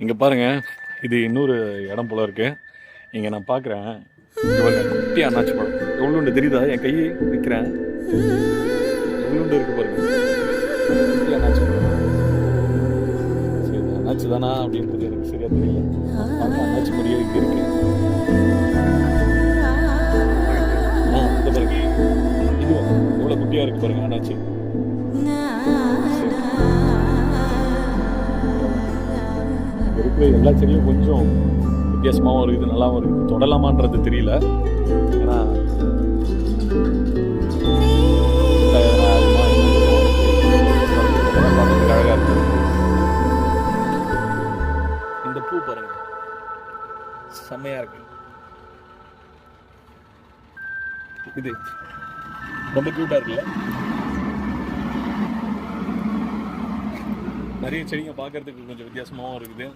இங்கே பாருங்க இது இன்னொரு இடம் போல இருக்கு. இங்கே நான் பார்க்குறேன் குட்டி அண்ணாச்சி பழம். எவ்வளோண்டு தெரியுதா? என் கையை வைக்கிறேன். எவ்வளோண்டு இருக்கு பாருங்க. குட்டி அண்ணாச்சி பழம். சரி அண்ணாச்சி தானா அப்படின்றது எனக்கு சரியா தெரியல. அண்ணாச்சி மாதிரியே இங்கே இருக்கு. ஆ இது எவ்வளோ குட்டியாக இருக்கு பாருங்க அண்ணாச்சி இருக்கிற எல்லா செடியும் கொஞ்சம் வித்தியாசமாகவும் இருக்குது நல்லாவும் இருக்குது. தொடலாமான்றது தெரியல. ஏன்னா இல்ல, இருக்கு இந்த பூ பாருங்க. செம்மையா இருக்கு. இது ரொம்ப கியூட்டா இருக்குல்ல? நிறைய செடிங்க பார்க்கறதுக்கு கொஞ்சம் வித்தியாசமாகவும் இருக்குது.